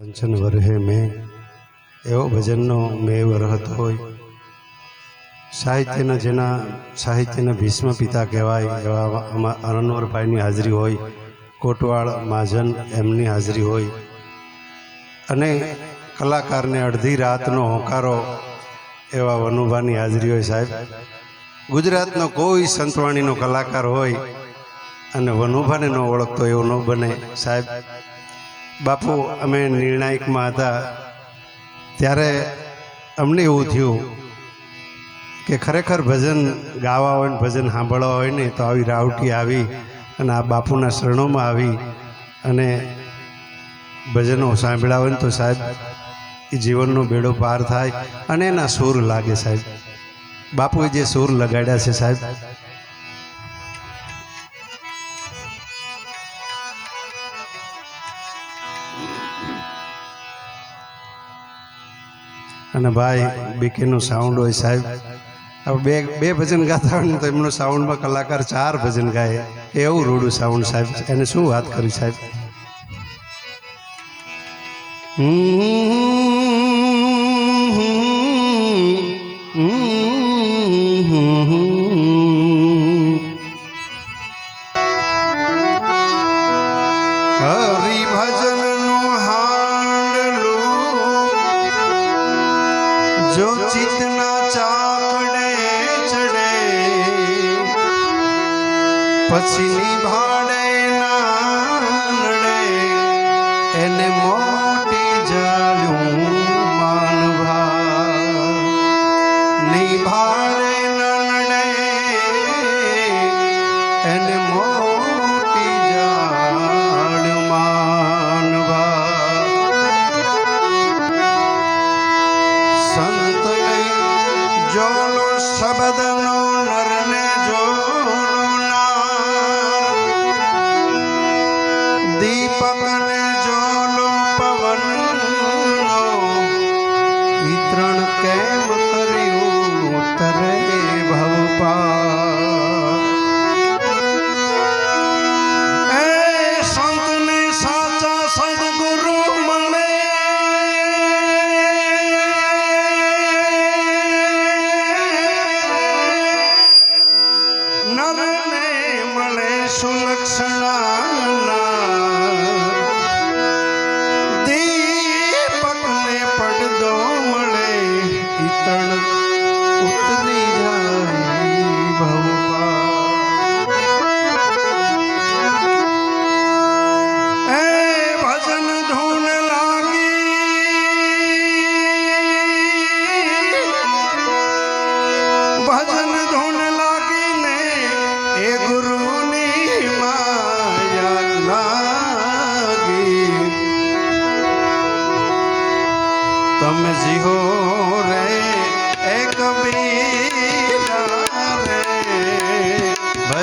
કંચન વરહે મેં. એવો ભજનનો મેં વરહત હોય. સાહિત્યના જેના, સાહિત્યના ભીષ્મ પિતા કહેવાય, એવા અનનવરભાઈની હાજરી હોય, કોટવાળ મહાજન એમની હાજરી હોય. અને કલાકારને અડધી રાતનો હોંકારો એવા વનુભાની હાજરી હોય સાહેબ. ગુજરાતનો કોઈ સંતવાણીનો કલાકાર હોય અને વનુભાને ન ઓળખતો એવો ન બને સાહેબ. બાપુ, અમે નિર્ણાયકમાં હતા. ત્યારે અમને એવું થયું કે ખરેખર ભજન ગાવા હોય ને ભજન સાંભળવા હોય ને, તો આવી રાવટી આવી અને આ બાપુના શરણોમાં આવી અને ભજનો સાંભળ્યા હોય ને, તો સાહેબ, એ જીવનનો બેડો પાર થાય અને એના સૂર લાગે સાહેબ. બાપુએ જે સૂર લગાડ્યા છે સાહેબ અને ભાઈ બીકેનું સાઉન્ડ હોય સાહેબ. હવે બે બે ભજન ગાતા હોય ને તો એમનો સાઉન્ડમાં કલાકાર ચાર ભજન ગાય. એવું રૂડું સાઉન્ડ સાહેબ. એને શું વાત કરી સાહેબ? હરિભજનનું Martini.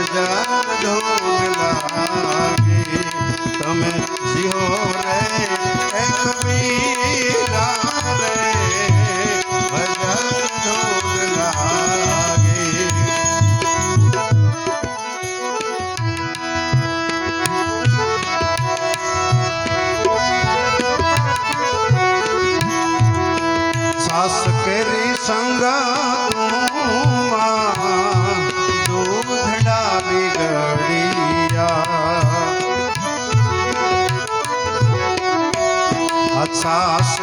ભજન ધોગ લાગે તમે જીહો শ্বাস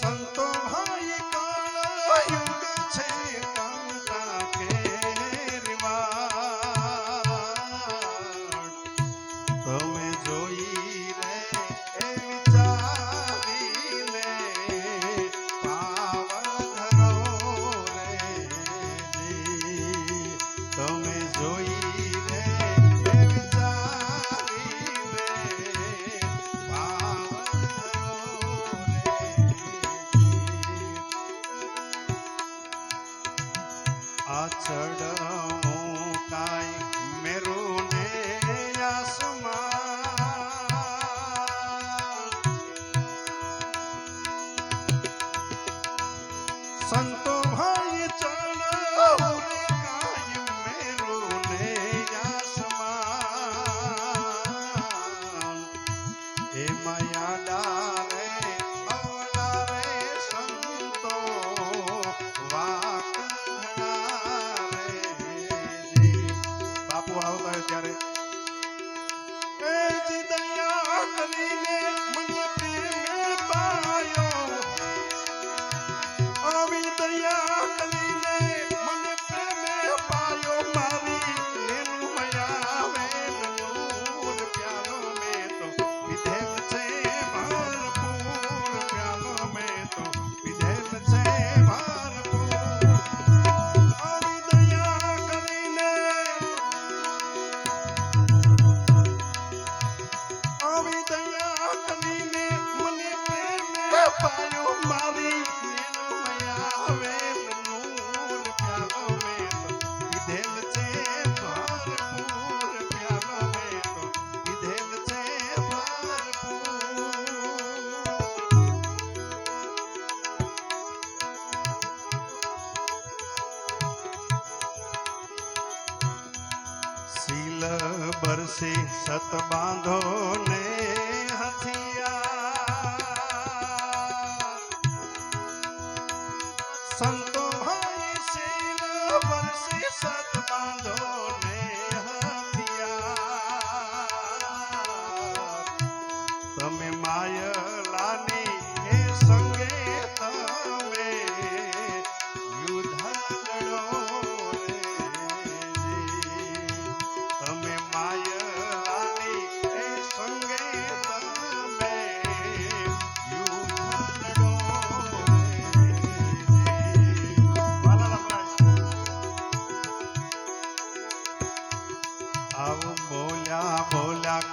સંતો તુલસી સત બાંધો ને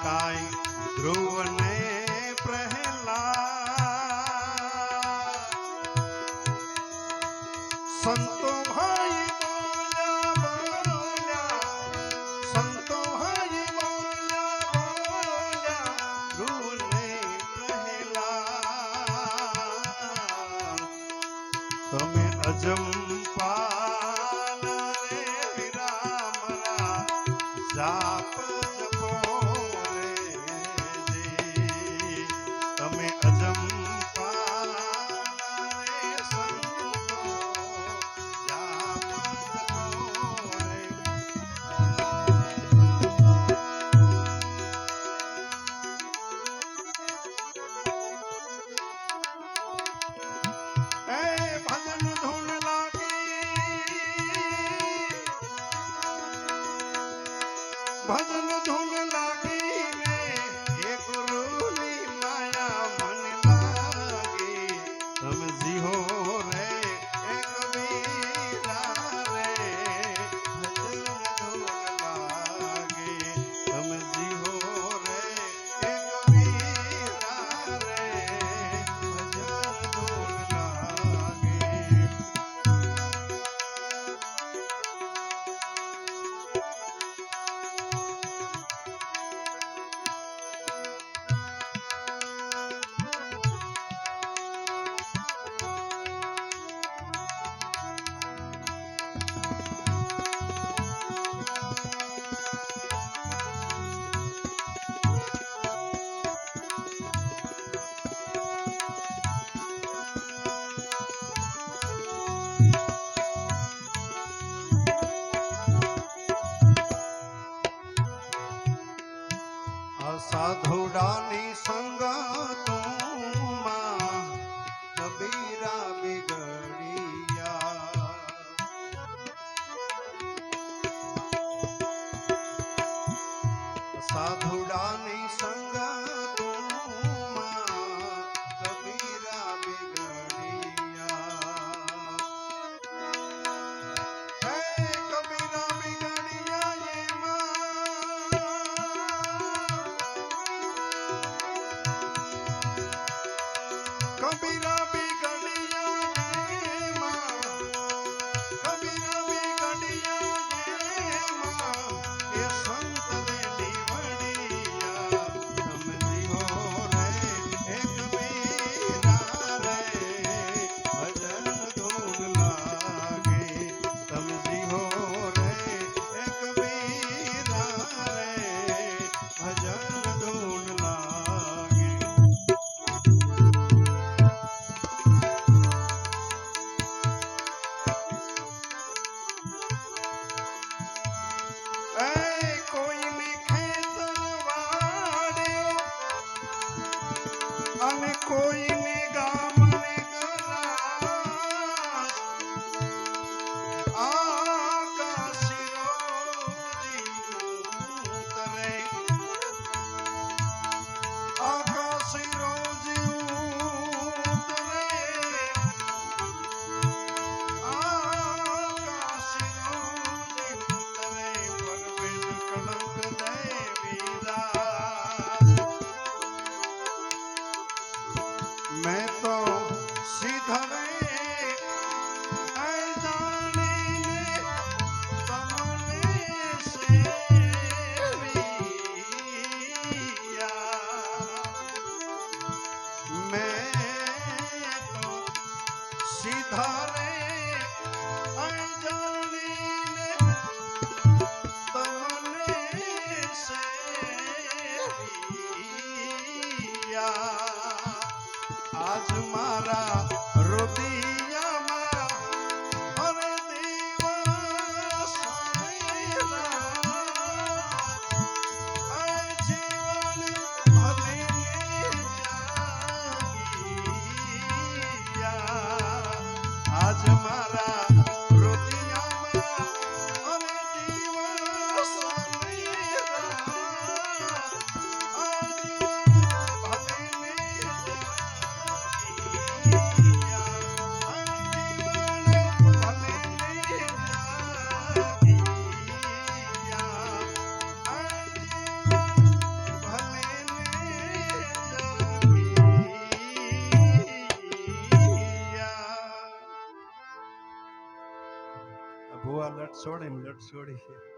કાય ધ્રુવને ભજન સાધુડાની મેં તો સીધા আজ মারা not sorry here.